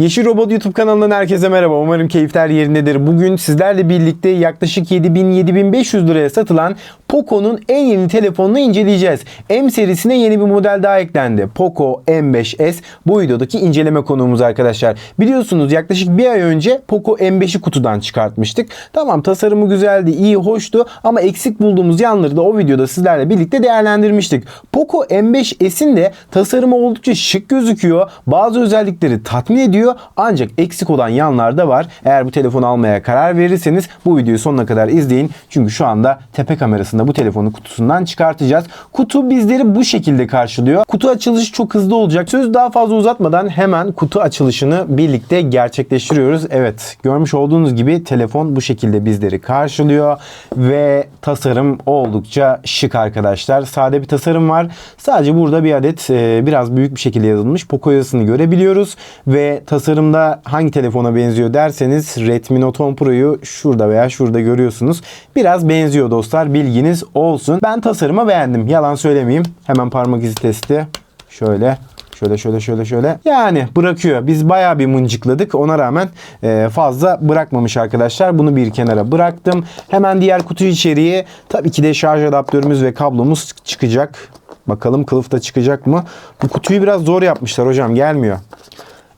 Yeşil Robot YouTube kanalından herkese merhaba. Umarım keyifler yerindedir. Bugün sizlerle birlikte yaklaşık 7000-7500 liraya satılan Poco'nun en yeni telefonunu inceleyeceğiz. M serisine yeni bir model daha eklendi. Poco M5s bu videodaki inceleme konuğumuz arkadaşlar. Biliyorsunuz yaklaşık bir ay önce Poco M5'i kutudan çıkartmıştık. Tamam tasarımı güzeldi, iyi, hoştu ama eksik bulduğumuz yanları da o videoda sizlerle birlikte değerlendirmiştik. Poco M5s'in de tasarımı oldukça şık gözüküyor. Bazı özellikleri tatmin ediyor ancak eksik olan yanlar da var. Eğer bu telefonu almaya karar verirseniz bu videoyu sonuna kadar izleyin. Çünkü şu anda tepe kamerasında bu telefonu kutusundan çıkartacağız. Kutu bizleri bu şekilde karşılıyor. Kutu açılışı çok hızlı olacak. Söz daha fazla uzatmadan hemen kutu açılışını birlikte gerçekleştiriyoruz. Evet görmüş olduğunuz gibi telefon bu şekilde bizleri karşılıyor ve tasarım oldukça şık arkadaşlar. Sade bir tasarım var. Sadece burada bir adet e, biraz büyük bir şekilde yazılmış Poco yazısını görebiliyoruz ve tasarımda hangi telefona benziyor derseniz Redmi Note 10 Pro'yu şurada veya şurada görüyorsunuz. Biraz benziyor dostlar bilginiz olsun. Ben tasarımı beğendim. Yalan söylemeyeyim. Hemen parmak izi testi. Şöyle Şöyle şöyle şöyle şöyle. Yani bırakıyor. Biz bayağı bir mıncıkladık. Ona rağmen e, fazla bırakmamış arkadaşlar. Bunu bir kenara bıraktım. Hemen diğer kutu içeriği tabii ki de şarj adaptörümüz ve kablomuz çıkacak. Bakalım kılıfta çıkacak mı? Bu kutuyu biraz zor yapmışlar hocam. Gelmiyor.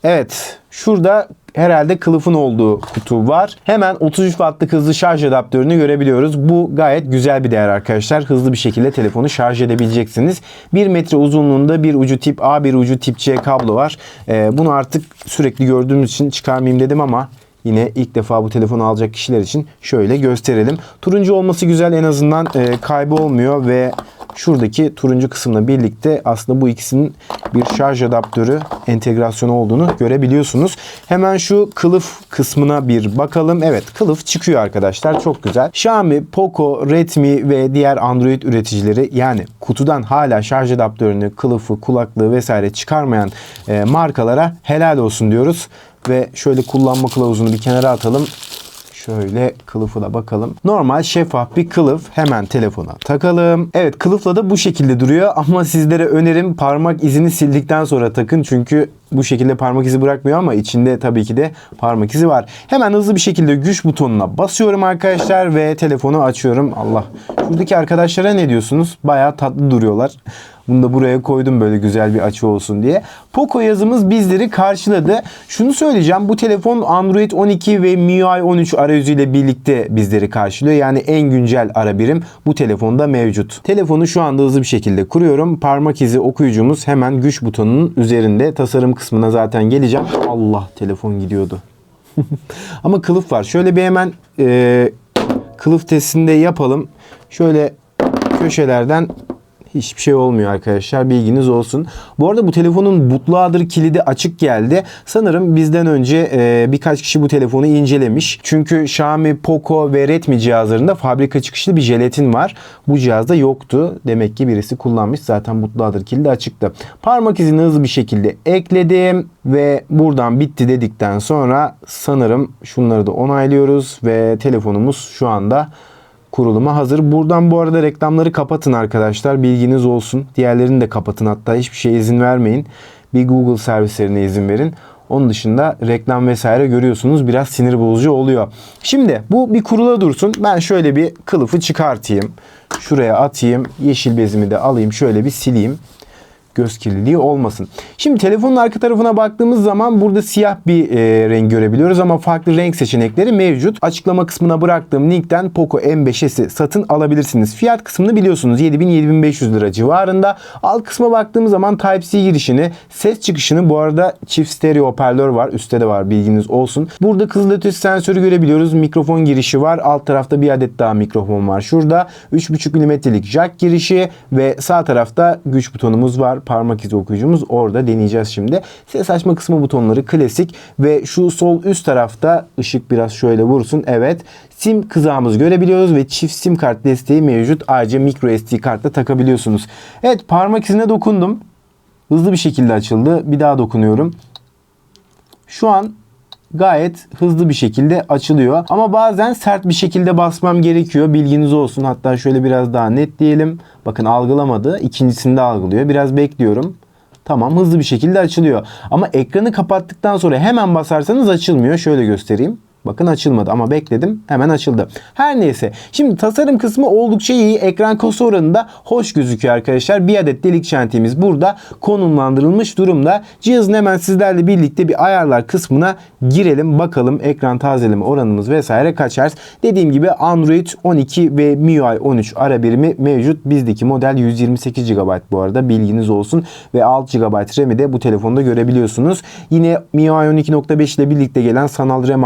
Evet. Şurada herhalde kılıfın olduğu kutu var. Hemen 33 wattlık hızlı şarj adaptörünü görebiliyoruz. Bu gayet güzel bir değer arkadaşlar. Hızlı bir şekilde telefonu şarj edebileceksiniz. 1 metre uzunluğunda bir ucu tip A bir ucu tip C kablo var. Ee, bunu artık sürekli gördüğümüz için çıkarmayayım dedim ama Yine ilk defa bu telefonu alacak kişiler için şöyle gösterelim. Turuncu olması güzel en azından e, kaybı olmuyor ve şuradaki turuncu kısımla birlikte aslında bu ikisinin bir şarj adaptörü entegrasyonu olduğunu görebiliyorsunuz. Hemen şu kılıf kısmına bir bakalım. Evet kılıf çıkıyor arkadaşlar çok güzel. Xiaomi, Poco, Redmi ve diğer Android üreticileri yani kutudan hala şarj adaptörünü, kılıfı, kulaklığı vesaire çıkarmayan e, markalara helal olsun diyoruz. Ve şöyle kullanma kılavuzunu bir kenara atalım. Şöyle kılıfı da bakalım. Normal şeffaf bir kılıf. Hemen telefona takalım. Evet kılıfla da bu şekilde duruyor. Ama sizlere önerim parmak izini sildikten sonra takın. Çünkü bu şekilde parmak izi bırakmıyor ama içinde tabii ki de parmak izi var. Hemen hızlı bir şekilde güç butonuna basıyorum arkadaşlar ve telefonu açıyorum. Allah. Şuradaki arkadaşlara ne diyorsunuz? Bayağı tatlı duruyorlar. Bunu da buraya koydum böyle güzel bir açı olsun diye. Poco yazımız bizleri karşıladı. Şunu söyleyeceğim. Bu telefon Android 12 ve MIUI 13 arayüzüyle birlikte bizleri karşılıyor. Yani en güncel ara birim bu telefonda mevcut. Telefonu şu anda hızlı bir şekilde kuruyorum. Parmak izi okuyucumuz hemen güç butonunun üzerinde. Tasarım kısmına zaten geleceğim. Allah telefon gidiyordu. Ama kılıf var. Şöyle bir hemen e, kılıf testini de yapalım. Şöyle köşelerden Hiçbir şey olmuyor arkadaşlar. Bilginiz olsun. Bu arada bu telefonun bootloader kilidi açık geldi. Sanırım bizden önce e, birkaç kişi bu telefonu incelemiş. Çünkü Xiaomi, Poco ve Redmi cihazlarında fabrika çıkışlı bir jelatin var. Bu cihazda yoktu. Demek ki birisi kullanmış. Zaten bootloader kilidi açıktı. Parmak izini hızlı bir şekilde ekledim ve buradan bitti dedikten sonra sanırım şunları da onaylıyoruz ve telefonumuz şu anda kuruluma hazır. Buradan bu arada reklamları kapatın arkadaşlar. Bilginiz olsun. Diğerlerini de kapatın. Hatta hiçbir şeye izin vermeyin. Bir Google servislerine izin verin. Onun dışında reklam vesaire görüyorsunuz. Biraz sinir bozucu oluyor. Şimdi bu bir kurula dursun. Ben şöyle bir kılıfı çıkartayım. Şuraya atayım. Yeşil bezimi de alayım. Şöyle bir sileyim göz kirliliği olmasın. Şimdi telefonun arka tarafına baktığımız zaman burada siyah bir e, renk görebiliyoruz ama farklı renk seçenekleri mevcut. Açıklama kısmına bıraktığım linkten Poco M5s'i satın alabilirsiniz. Fiyat kısmını biliyorsunuz 7000-7500 lira civarında. Alt kısma baktığımız zaman Type-C girişini, ses çıkışını bu arada çift stereo hoparlör var. Üstte de var bilginiz olsun. Burada kızılötesi sensörü görebiliyoruz. Mikrofon girişi var. Alt tarafta bir adet daha mikrofon var. Şurada 3.5 mm'lik jack girişi ve sağ tarafta güç butonumuz var parmak izi okuyucumuz orada deneyeceğiz şimdi. Ses açma kısmı butonları klasik ve şu sol üst tarafta ışık biraz şöyle vursun. Evet sim kızağımızı görebiliyoruz ve çift sim kart desteği mevcut. Ayrıca micro SD kartla takabiliyorsunuz. Evet parmak izine dokundum. Hızlı bir şekilde açıldı. Bir daha dokunuyorum. Şu an gayet hızlı bir şekilde açılıyor. Ama bazen sert bir şekilde basmam gerekiyor. Bilginiz olsun. Hatta şöyle biraz daha net diyelim. Bakın algılamadı. İkincisinde algılıyor. Biraz bekliyorum. Tamam hızlı bir şekilde açılıyor. Ama ekranı kapattıktan sonra hemen basarsanız açılmıyor. Şöyle göstereyim. Bakın açılmadı ama bekledim hemen açıldı. Her neyse şimdi tasarım kısmı oldukça iyi. Ekran kasa oranı da hoş gözüküyor arkadaşlar. Bir adet delik çentiğimiz burada konumlandırılmış durumda. Cihazın hemen sizlerle birlikte bir ayarlar kısmına girelim. Bakalım ekran tazeleme oranımız vesaire kaç. Dediğim gibi Android 12 ve MIUI 13 ara birimi mevcut. Bizdeki model 128 GB bu arada bilginiz olsun. Ve 6 GB RAM'i de bu telefonda görebiliyorsunuz. Yine MIUI 12.5 ile birlikte gelen sanal RAM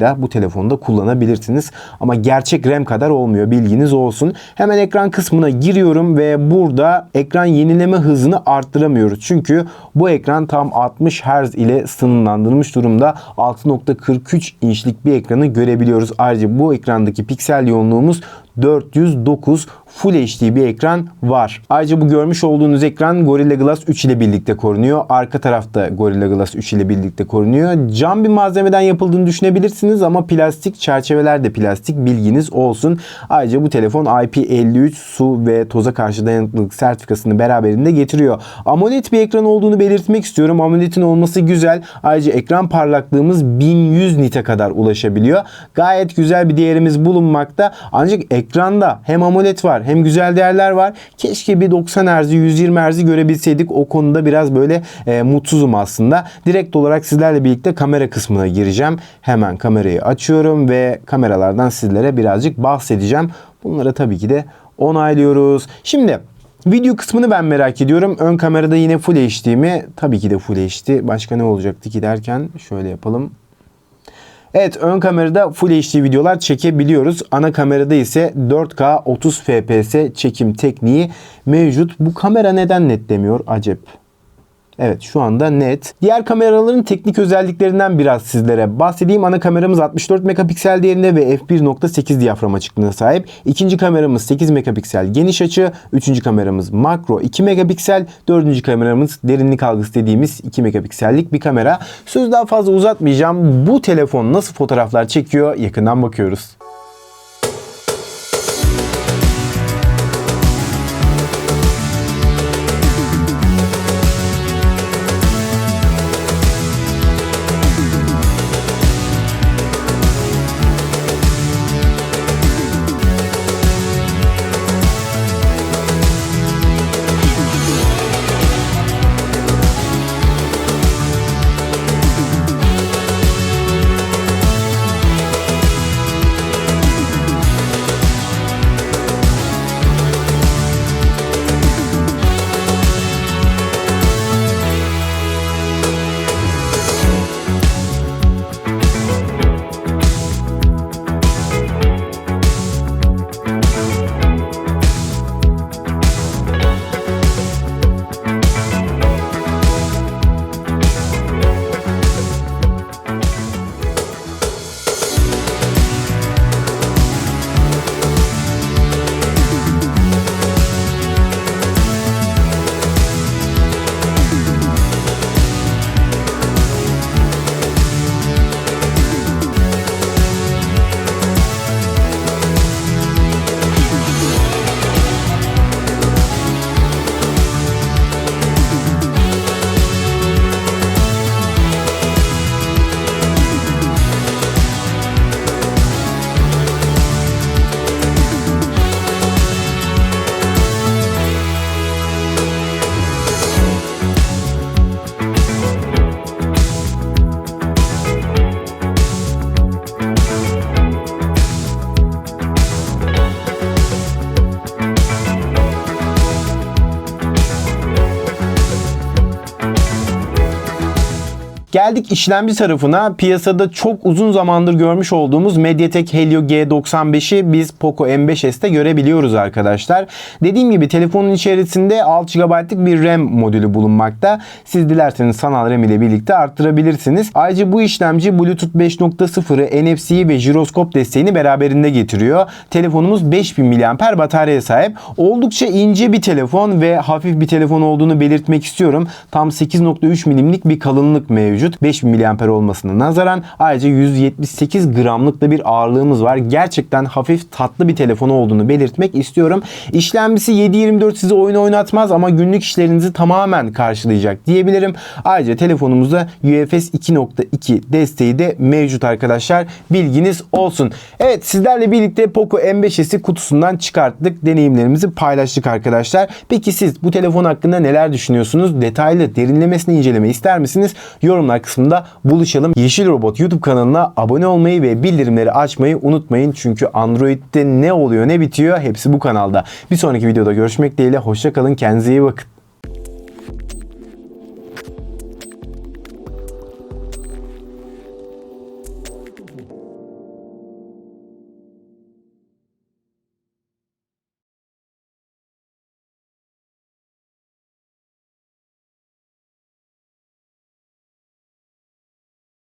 da bu telefonda kullanabilirsiniz. Ama gerçek RAM kadar olmuyor bilginiz olsun. Hemen ekran kısmına giriyorum ve burada ekran yenileme hızını arttıramıyoruz. Çünkü bu ekran tam 60 Hz ile sınırlandırılmış durumda. 6.43 inçlik bir ekranı görebiliyoruz. Ayrıca bu ekrandaki piksel yoğunluğumuz 409 Full HD bir ekran var. Ayrıca bu görmüş olduğunuz ekran Gorilla Glass 3 ile birlikte korunuyor. Arka tarafta Gorilla Glass 3 ile birlikte korunuyor. Cam bir malzemeden yapıldığını düşünebilirsiniz ama plastik çerçeveler de plastik bilginiz olsun. Ayrıca bu telefon IP53 su ve toza karşı dayanıklılık sertifikasını beraberinde getiriyor. AMOLED bir ekran olduğunu belirtmek istiyorum. AMOLED'in olması güzel. Ayrıca ekran parlaklığımız 1100 nite kadar ulaşabiliyor. Gayet güzel bir değerimiz bulunmakta. Ancak ekranda hem AMOLED var hem güzel değerler var. Keşke bir 90 Hz, 120 Hz görebilseydik. O konuda biraz böyle e, mutsuzum aslında. Direkt olarak sizlerle birlikte kamera kısmına gireceğim. Hemen kamerayı açıyorum ve kameralardan sizlere birazcık bahsedeceğim. Bunları tabii ki de onaylıyoruz. Şimdi Video kısmını ben merak ediyorum. Ön kamerada yine Full HD mi? Tabii ki de Full HD. Başka ne olacaktı ki derken şöyle yapalım. Evet ön kamerada Full HD videolar çekebiliyoruz. Ana kamerada ise 4K 30 FPS çekim tekniği mevcut. Bu kamera neden net demiyor acep? Evet şu anda net. Diğer kameraların teknik özelliklerinden biraz sizlere bahsedeyim. Ana kameramız 64 megapiksel değerinde ve f1.8 diyafram açıklığına sahip. İkinci kameramız 8 megapiksel geniş açı. Üçüncü kameramız makro 2 megapiksel. Dördüncü kameramız derinlik algısı dediğimiz 2 megapiksellik bir kamera. Söz daha fazla uzatmayacağım. Bu telefon nasıl fotoğraflar çekiyor yakından bakıyoruz. Geldik işlemci tarafına. Piyasada çok uzun zamandır görmüş olduğumuz MediaTek Helio G95'i biz Poco M5s'te görebiliyoruz arkadaşlar. Dediğim gibi telefonun içerisinde 6 GB'lık bir RAM modülü bulunmakta. Siz dilerseniz sanal RAM ile birlikte arttırabilirsiniz. Ayrıca bu işlemci Bluetooth 5.0'ı, NFC ve jiroskop desteğini beraberinde getiriyor. Telefonumuz 5000 mAh bataryaya sahip. Oldukça ince bir telefon ve hafif bir telefon olduğunu belirtmek istiyorum. Tam 8.3 milimlik bir kalınlık mevcut. Mevcut. 5000 mAh olmasına nazaran ayrıca 178 gramlık da bir ağırlığımız var. Gerçekten hafif tatlı bir telefonu olduğunu belirtmek istiyorum. İşlemcisi 7/24 size oyun oynatmaz ama günlük işlerinizi tamamen karşılayacak diyebilirim. Ayrıca telefonumuzda UFS 2.2 desteği de mevcut arkadaşlar. Bilginiz olsun. Evet sizlerle birlikte Poco M5s'i kutusundan çıkarttık. Deneyimlerimizi paylaştık arkadaşlar. Peki siz bu telefon hakkında neler düşünüyorsunuz? Detaylı derinlemesine inceleme ister misiniz? Yorumlar kısmında buluşalım. Yeşil Robot YouTube kanalına abone olmayı ve bildirimleri açmayı unutmayın. Çünkü Android'de ne oluyor ne bitiyor hepsi bu kanalda. Bir sonraki videoda görüşmek dileğiyle. Hoşçakalın. Kendinize iyi bakın.